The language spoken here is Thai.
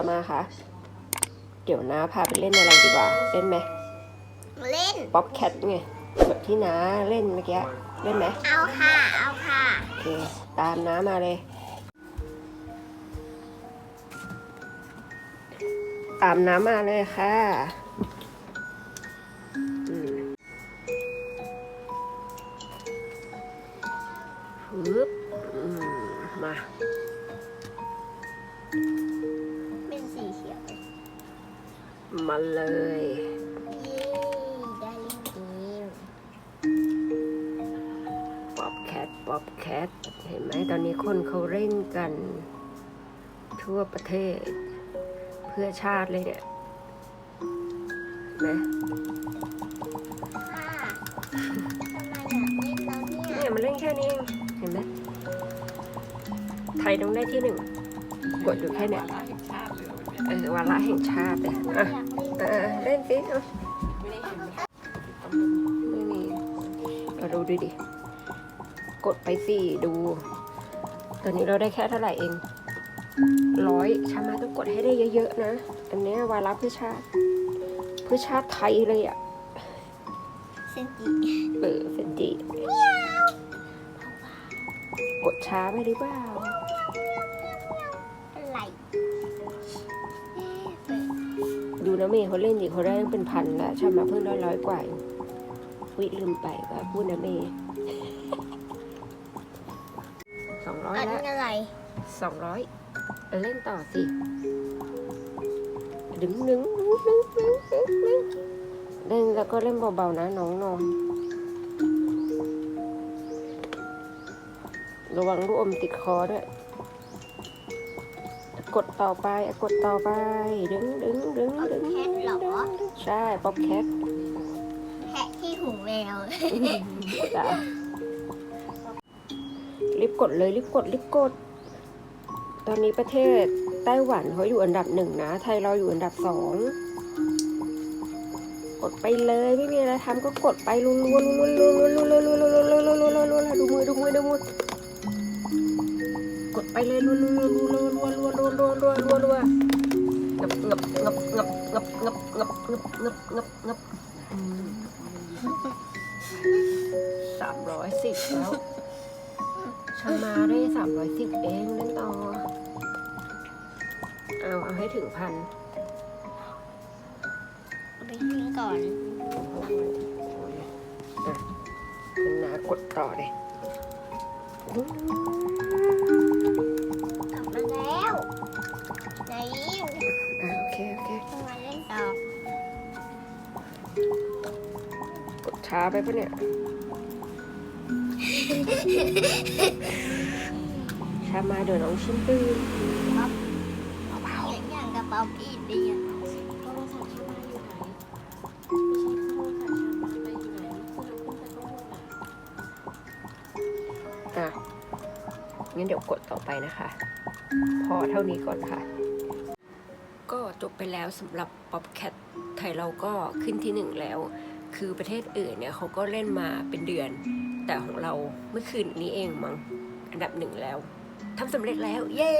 ามาคะเดี๋ยวน้าพาไปเล่นอะไรดีกว่า เล่นไหมเล่น ป๊อปแคทไงแบบที่น้าเล่นเมื่อกี้ เล่นไหมเอาค่ะ เอาค่ะโอเค ตามน้ามาเลย ตามน้ำมาเลยค่ะ มาเลยเย้ได้เล่นเกมป๊อปแคทป๊อปแคทเห็นไหมตอนนี้คนเขาเล่นกัน ทั่วประเทศ เพื่อชาติเลยเนี่ยเห็นไหมค่ะทำไมอยากเล่นแล้วเนี่ยเนี่ยมันเล่นแค่นี้เองเห็นไหมไทยต้องได้ที่หนึ่งกดอยู่แค่เนี้ยเออวาระแห่งชาติเลย อะอยากเล่นเออเล่นสิเอาไม่มีเราดูดิดิ กดไปสิดู ตอนนี้เราได้แค่เท่าไหร่เองร้อยชามาต้องกดให้ได้เยอะๆนะ อันเนี้ยวาระเพื่อชาติเพื่อชาติไทยเลยอะเซนจิเออเฟนจิกดช้าไปหรือเปล่า ดูนะเมย์เขาเล่นดิเขาได้ตั้งเป็นพันแล้วชามาเพิ่งได้ร้อยกว่าเองวิลืมไปว่าพูดนะเมย์สองร้อยอันแล้วนี้อะไรสองร้อยเล่นต่อสิดึงดึงดึงดึงดึงดึงเล่นแล้วก็เล่นเบาๆนะน้องนอนระวังลูกอมติดคอด้วย กดต่อไปอะกดต่อไป ดึงดึงดึงดึงแคทเหรอ ใช่ป๊อปแคทแพะที่หูแมว จ้ะรีบกดเลยรีบกดรีบกด ตอนนี้ประเทศไต้หวันเขาอยู่อันดับหนึ่งนะ ไทยเราอยู่อันดับสองกดไปเลยไม่มีอะไรทำก็กดไปรัวๆรัวๆรัวๆรัวๆรัวๆรัวๆรัวๆรัวๆรัวๆรัวๆรัวๆรัวๆดูมือดูมือดูมือกดไปเลยรัวๆรัวๆรัวๆรัวๆรัวๆ รัวรัวรัวๆรัวๆรัวๆงับงับงับงับงับงับงับงับงับงับงับสามร้อยสิบแล้วชามาได้สามร้อยสิบเองเล่นต่อเอาเอาให้ถึงพันไปทิ้งก่อนอนากดต่อเลย กดช้าไปปะเนี่ย ช้ามาเดี๋ยวน้องชิมนปืนครับเบาๆ อย่างกระเป๋าพี่เดียนอะงั้นเดี๋ยวกดต่อไปนะคะ พอเท่านี้ก่อนค่ะ จบไปแล้วสำหรับ Popcat ไทยเราก็ขึ้นที่หนึ่งแล้ว คือประเทศอื่นเนี่ยเขาก็เล่นมาเป็นเดือน แต่ของเราเมื่อคืนนี้เองมั้งอันดับหนึ่งแล้วทำสำเร็จแล้ว เย้